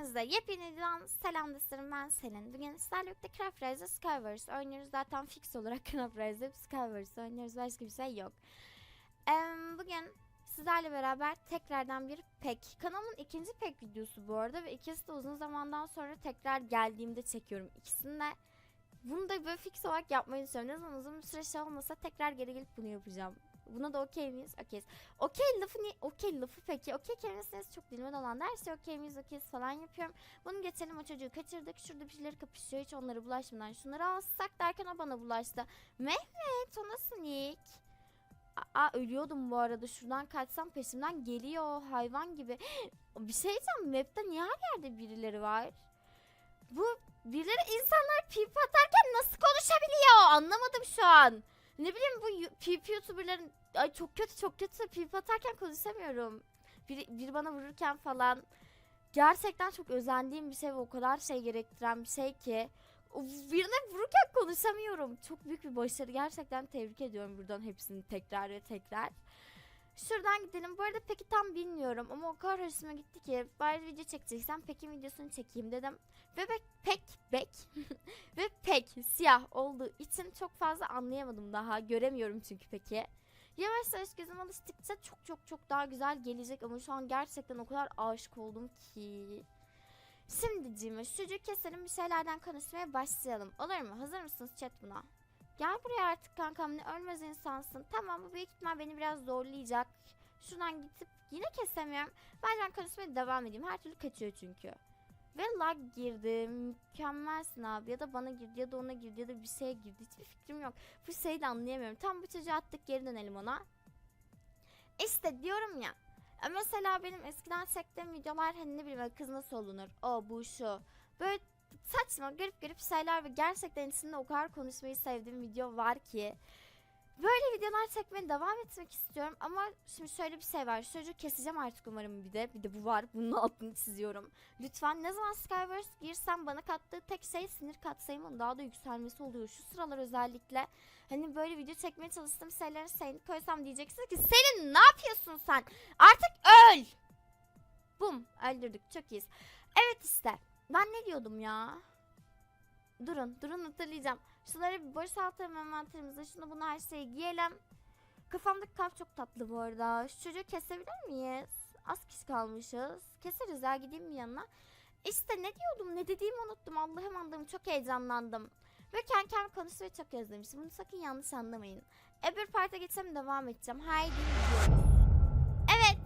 Hepinize yepyeni videodan selam dostlarım ben Selin. Bugün sizlerle birlikte Craft Rise Skywars oynuyoruz. Zaten fix olarak Craft Rise Skywars oynuyoruz. Başka bir şey yok. Em, bugün sizlerle beraber tekrardan bir pek. Kanalımın ikinci pek videosu bu arada ve ikisi de uzun zamandan sonra tekrar geldiğimde çekiyorum. İkisini de bunu da böyle fix olarak yapmayı düşünüyorum. Ne zaman uzun bir süre şey olmasa tekrar geri gelip bunu yapacağım. Buna da okey miyiz? Okeyiz. Okey lafı ni okey lafı peki. Okey kelimesini çok dilime dolan her şey okey miyiz okeyiz falan yapıyorum. Bunu geçelim o çocuğu kaçırdık. Şurada birileri kapışıyor hiç onlara bulaşmadan. Şunları alsak derken o bana bulaştı. Mehmet o nasıl nick? Aa ölüyordum bu arada. Şuradan kaçsam peşimden geliyor hayvan gibi. bir şey diyeceğim. Map'te niye her yerde birileri var? Bu birileri insanlar pip atarken nasıl konuşabiliyor? Anlamadım şu an. Ne bileyim bu PvP youtuberların ay çok kötü çok kötü PvP atarken konuşamıyorum. Biri, biri bana vururken falan gerçekten çok özendiğim bir şey ve o kadar şey gerektiren bir şey ki birine vururken konuşamıyorum. Çok büyük bir başarı. Gerçekten tebrik ediyorum buradan hepsini tekrar ve tekrar. Şuradan gidelim. Bu arada peki tam bilmiyorum ama o kadar hoşuma gitti ki bari video çekeceksem Pek'in videosunu çekeyim dedim. Ve bek, pek, bek ve pek siyah olduğu için çok fazla anlayamadım daha. Göremiyorum çünkü peki. Yavaş yavaş gözüm alıştıkça çok çok çok daha güzel gelecek ama şu an gerçekten o kadar aşık oldum ki. Şimdi Cima şu çocuğu keselim bir şeylerden konuşmaya başlayalım. Olur mu? Hazır mısınız chat buna? Gel buraya artık kankam ne ölmez insansın. Tamam bu büyük ihtimal beni biraz zorlayacak. Şuradan gidip yine kesemiyorum. Ben konuşmaya devam edeyim. Her türlü kaçıyor çünkü. Ve lag girdi. Mükemmelsin abi. Ya da bana girdi ya da ona girdi ya da bir şeye girdi. Hiçbir fikrim yok. Bu şeyi de anlayamıyorum. Tam bu çocuğu attık geri dönelim ona. İşte diyorum ya. Mesela benim eskiden çektiğim videolar hani ne bileyim kız nasıl olunur? O bu şu. Böyle saçma garip garip şeyler ve gerçekten içinde o kadar konuşmayı sevdiğim video var ki. Böyle videolar çekmeye devam etmek istiyorum ama şimdi şöyle bir şey var. Şu keseceğim artık umarım bir de. Bir de bu var. Bunun altını çiziyorum. Lütfen ne zaman Skywars girsem bana kattığı tek şey sinir katsayımın daha da yükselmesi oluyor. Şu sıralar özellikle hani böyle video çekmeye çalıştığım şeylere seni koysam diyeceksiniz ki senin ne yapıyorsun sen? Artık öl! Bum öldürdük çok iyiyiz. Evet işte ben ne diyordum ya? Durun durun hatırlayacağım. Şunları bir boşaltalım envanterimize. Şunu bunu her şeyi giyelim. Kafamdaki kaf çok tatlı bu arada. Şu çocuğu kesebilir miyiz? Az kişi kalmışız. Keseriz ya gideyim mi yanına? İşte ne diyordum ne dediğimi unuttum. Allah'ım anladım çok heyecanlandım. Ve kendi kendime konuşmayı çok özlemişim. Bunu sakın yanlış anlamayın. Öbür parta geçsem devam edeceğim. Haydi gidiyoruz. Evet.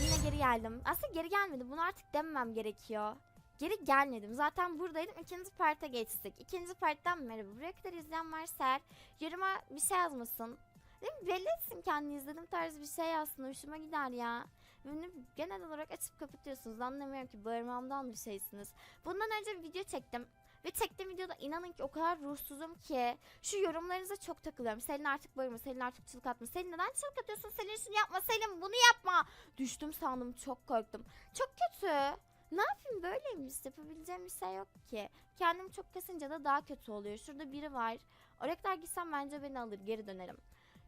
Yine geri geldim. Aslında geri gelmedim. Bunu artık dememem gerekiyor. Geri gelmedim. Zaten buradaydım. İkinci parta geçtik. İkinci parttan merhaba. Buraya kadar izleyen varsa yoruma bir şey yazmasın. Değil mi? Belli etsin kendini izlediğim tarz bir şey yazsın. Hoşuma gider ya. Bunu genel olarak açıp kapatıyorsunuz. Anlamıyorum ki bağırmamdan bir şeysiniz. Bundan önce bir video çektim. Ve çektiğim videoda inanın ki o kadar ruhsuzum ki şu yorumlarınıza çok takılıyorum. Selin artık bağırma, Selin artık çığlık atma. Selin neden çığlık atıyorsun? Selin şunu yapma, Selin bunu yapma. Düştüm sandım, çok korktum. Çok kötü. Ne yapayım böyleymiş yapabileceğim bir şey yok ki. Kendimi çok kasınca da daha kötü oluyor. Şurada biri var. Oraya kadar gitsem bence beni alır geri dönerim.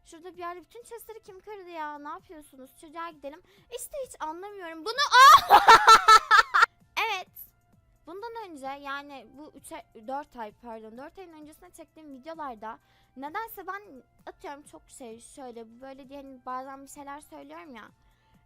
Şurada bir yerde bütün chestleri kim kırdı ya? Ne yapıyorsunuz? Çocuğa gidelim. İşte hiç anlamıyorum. Bunu Evet. Bundan önce yani bu 3 4 ay pardon 4 ayın öncesine çektiğim videolarda nedense ben atıyorum çok şey şöyle böyle diye hani bazen bir şeyler söylüyorum ya.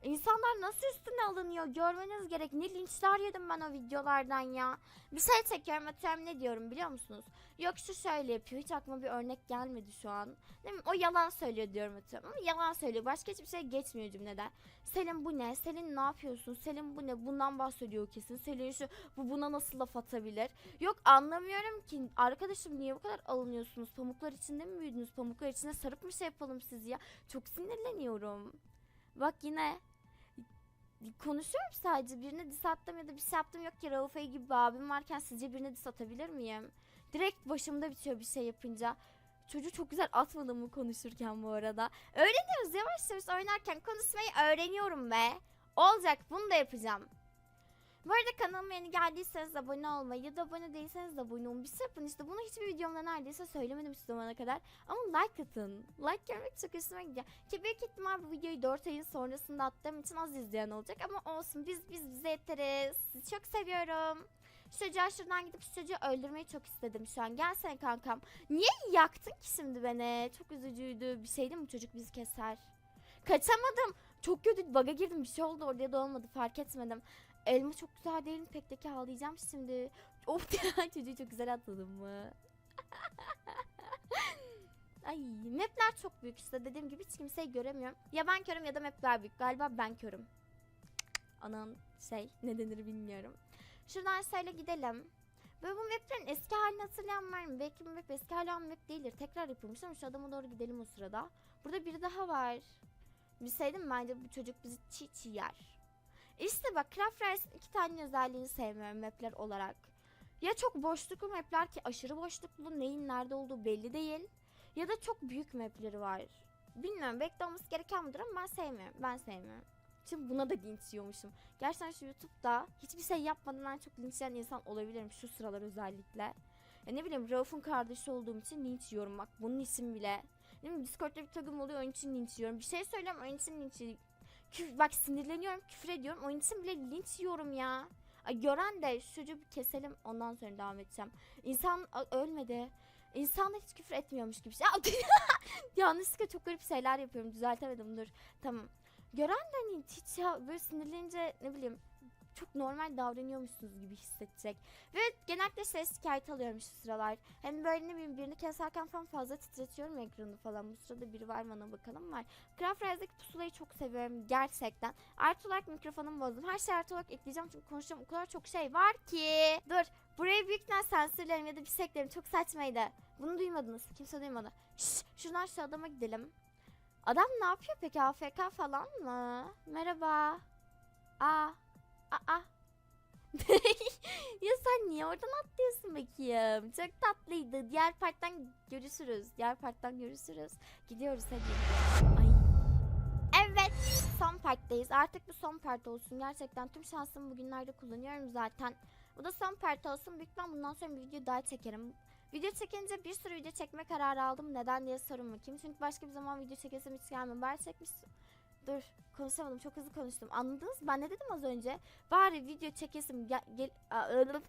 İnsanlar nasıl üstüne alınıyor görmeniz gerek. Ne linçler yedim ben o videolardan ya. Bir şey çekiyorum atıyorum ne diyorum biliyor musunuz? Yok şu şöyle yapıyor hiç aklıma bir örnek gelmedi şu an. Değil mi? O yalan söylüyor diyorum atıyorum ama yalan söylüyor. Başka hiçbir şey geçmiyor cümleden. Selin bu ne? Selin ne yapıyorsun? Selin bu ne? Bundan bahsediyor kesin. Selin şu bu buna nasıl laf atabilir? Yok anlamıyorum ki. Arkadaşım niye bu kadar alınıyorsunuz? Pamuklar içinde mi büyüdünüz? Pamuklar içinde sarıp mı şey yapalım siz ya? Çok sinirleniyorum. Bak yine konuşuyorum sadece birine diss attım ya da bir şey yaptım yok ki Rauf gibi bir abim varken sizce birine diss atabilir miyim? Direkt başımda bitiyor bir şey yapınca. Çocuğu çok güzel atmadım mı konuşurken bu arada. Öğreniyoruz yavaş yavaş oynarken konuşmayı öğreniyorum be. Olacak bunu da yapacağım. Bu arada kanalıma yeni geldiyseniz abone olmayı da abone değilseniz de abone olun. Bir şey yapın işte bunu hiçbir videomda neredeyse söylemedim şu zamana kadar. Ama like atın. Like görmek çok hoşuma gidiyor. Ki büyük ihtimal bu videoyu 4 ayın sonrasında attığım için az izleyen olacak ama olsun biz biz bize yeteriz. Sizi çok seviyorum. Şu çocuğa şuradan gidip şu çocuğu öldürmeyi çok istedim şu an. Gelsene kankam. Niye yaktın ki şimdi beni? Çok üzücüydü. Bir şey değil mi çocuk bizi keser. Kaçamadım. Çok kötü baga girdim. Bir şey oldu orada da olmadı. Fark etmedim. Elma çok güzel değil mi? Pekteki ağlayacağım şimdi. Of ya çocuğu çok güzel atladım mı? Ay mapler çok büyük işte dediğim gibi hiç kimseyi göremiyorum. Ya ben körüm ya da mapler büyük. Galiba ben körüm. Anan şey ne denir bilmiyorum. Şuradan şöyle gidelim. Böyle bu maplerin eski halini hatırlayan var mı? Belki bu map eski hali olan map değildir. Tekrar yapılmış ama şu adama doğru gidelim o sırada. Burada biri daha var. Bilseydim bence bu çocuk bizi çiğ çiğ yer. İşte bak Craft Rice'ın iki tane özelliğini sevmiyorum mapler olarak. Ya çok boşluklu mapler ki aşırı boşluklu neyin nerede olduğu belli değil. Ya da çok büyük mapleri var. Bilmiyorum belki de olması gereken budur ama ben sevmiyorum. Ben sevmiyorum. Şimdi buna da linç yiyormuşum. Gerçekten şu YouTube'da hiçbir şey yapmadan en çok linç yiyen insan olabilirim şu sıralar özellikle. Ya ne bileyim Rauf'un kardeşi olduğum için linç yiyorum bak bunun için bile. Ne bileyim Discord'da bir tagım oluyor onun için linç yiyorum. Bir şey söylüyorum onun için linç. Küf- bak sinirleniyorum küfür ediyorum onun için bile linç yiyorum ya. Ay, gören de çocuğu keselim ondan sonra devam edeceğim. İnsan ölmedi. İnsanlar hiç küfür etmiyormuş gibi. Ya, yanlışlıkla çok garip şeyler yapıyorum düzeltemedim dur. Tamam. Gören de hani hiç ya böyle sinirlenince ne bileyim çok normal davranıyormuşsunuz gibi hissedecek. Ve genellikle şey şikayet alıyorum şu sıralar. Hani böyle ne bileyim birini keserken falan fazla titretiyorum ekranı falan. Bu sırada biri var ona bakalım var. Craft Rise'deki pusulayı çok seviyorum gerçekten. Artı olarak mikrofonumu bozdum. Her şeyi artı olarak ekleyeceğim çünkü konuşacağım o kadar çok şey var ki. Dur burayı büyük ihtimal sansürlerim ya da bir şey eklerim. Çok saçmaydı. Bunu duymadınız. Kimse duymadı. Şşş şuradan şu adama gidelim. Adam ne yapıyor peki? AFK falan mı? Merhaba. Aa. Aa. ya sen niye oradan atlıyorsun bakayım? Çok tatlıydı. Diğer parttan görüşürüz. Diğer parttan görüşürüz. Gidiyoruz hadi. Ay. Evet. Son parttayız. Artık bu son part olsun. Gerçekten tüm şansımı bugünlerde kullanıyorum zaten. Bu da son part olsun. Büyük ihtimal bundan sonra bir video daha çekerim. Video çekince bir sürü video çekme kararı aldım. Neden diye sorun bakayım. Çünkü başka bir zaman video çekesim hiç gelmiyor. Bari çekmişsin. Dur konuşamadım çok hızlı konuştum. Anladınız? Ben ne dedim az önce? Bari video çekesim gel, gel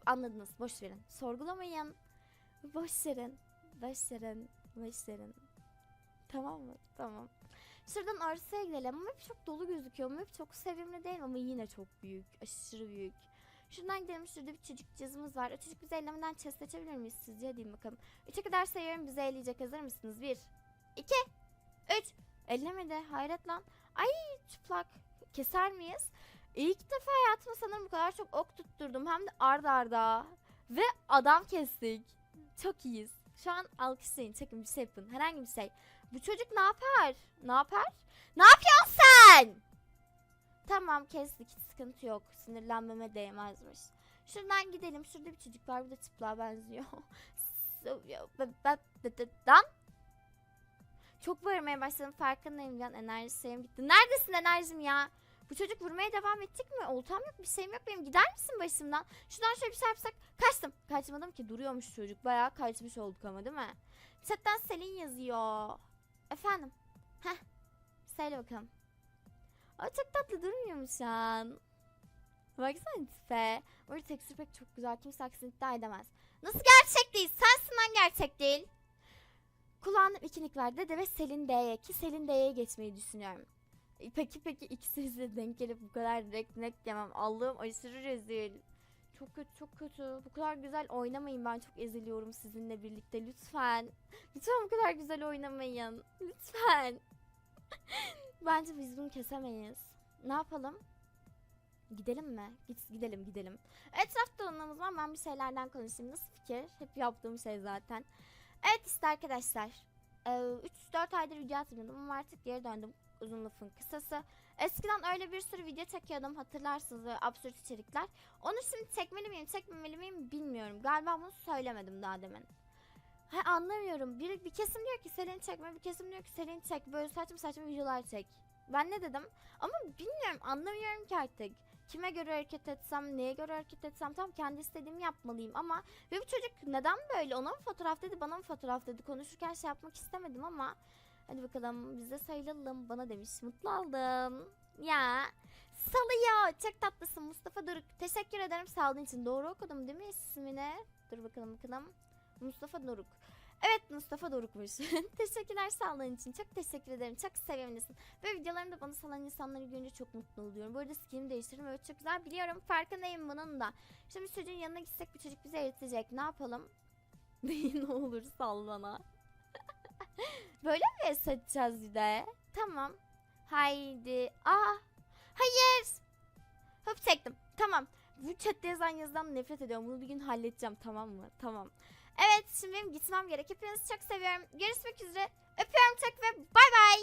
anladınız. Boş verin. Sorgulamayın. Boş verin. Boş verin. Boş verin. Tamam mı? Tamam. Şuradan arsaya gidelim. Map çok dolu gözüküyor. Map çok sevimli değil ama yine çok büyük. Aşırı büyük. Şuradan gidelim. Şurada bir çocuk cızımız var. O çocuk bizi ellemeden chest açabilir miyiz sizce? Hadi bakalım. Üçe kadar sayıyorum. Bizi elleyecek. Hazır mısınız? Bir. iki, Üç. Ellemedi. Hayret lan. Ay çıplak. Keser miyiz? İlk defa hayatımda sanırım bu kadar çok ok tutturdum. Hem de arda arda. Ve adam kestik. Çok iyiyiz. Şu an alkışlayın. Çekin bir şey yapın. Herhangi bir şey. Bu çocuk ne yapar? Ne yapar? Ne yapıyorsun sen? Tamam kestik. Hiç sıkıntı yok. Sinirlenmeme değmezmiş. Şuradan gidelim. Şurada bir çocuk var. Bu da çıplığa benziyor. Dan çok bağırmaya başladım farkındayım can enerji sayım bitti. Neredesin enerjim ya? Bu çocuk vurmaya devam ettik mi? Oltam yok bir şeyim yok benim. Gider misin başımdan? Şuradan şöyle bir yapsak. Kaçtım. Kaçmadım ki duruyormuş çocuk. Bayağı kaçmış olduk ama değil mi? Chatten Selin yazıyor. Efendim. Heh. Söyle bakalım. Aa, çok tatlı durmuyor mu şu an? Baksana tipe. Orada tekstür pek çok güzel. Kimse aksini iddia edemez. Nasıl gerçek değil? Sensin lan gerçek değil. Kulağında ikilik var dede ve Selin D'ye ki Selin D'ye geçmeyi düşünüyorum. Peki peki ikisi size denk gelip bu kadar direkt net yemem. Allah'ım aşırı rezil. Çok kötü çok kötü. Bu kadar güzel oynamayın ben çok eziliyorum sizinle birlikte lütfen. Lütfen bu kadar güzel oynamayın. Lütfen. Bence biz bunu kesemeyiz. Ne yapalım? Gidelim mi? Git, gidelim gidelim. Etrafta olmamız var ben bir şeylerden konuşayım. Nasıl fikir? Hep yaptığım şey zaten. Evet işte arkadaşlar. 3-4 aydır video atmıyordum ama artık geri döndüm uzun lafın kısası. Eskiden öyle bir sürü video çekiyordum hatırlarsınız böyle absürt içerikler. Onu şimdi çekmeli miyim çekmemeli miyim bilmiyorum. Galiba bunu söylemedim daha demin. Ha, anlamıyorum. Bir, bir kesim diyor ki Selin çekme, bir kesim diyor ki Selin çek. Böyle saçma saçma videolar çek. Ben ne dedim? Ama bilmiyorum anlamıyorum ki artık. Kime göre hareket etsem, neye göre hareket etsem tam kendi istediğimi yapmalıyım ama ve bu çocuk neden böyle? Ona mı fotoğraf dedi bana mı fotoğraf dedi? Konuşurken şey yapmak istemedim ama hadi bakalım biz de sayılalım. Bana demiş mutlu oldum. Ya salıyor. Çok tatlısın Mustafa Doruk. Teşekkür ederim. Sağlığın için doğru okudum değil mi ismini? Dur bakalım bakalım. Mustafa Doruk Evet Mustafa Doruk'muş. Teşekkürler sağlığın için. Çok teşekkür ederim. Çok sevimlisin. Ve videolarımda bana salan insanları görünce çok mutlu oluyorum. Bu arada skinimi değiştirdim. Evet çok güzel. Biliyorum farkındayım bunun da. Şimdi çocuğun yanına gitsek bu çocuk bizi eritecek. Ne yapalım? ne olur sal bana. Böyle mi es atacağız bir de? Tamam. Haydi. Aa. Hayır. Hop çektim. Tamam. Bu chatte yazan yazıdan nefret ediyorum. Bunu bir gün halledeceğim tamam mı? Tamam. Evet şimdi benim gitmem gerek. Hepinizi çok seviyorum. Görüşmek üzere. Öpüyorum çok ve bay bay.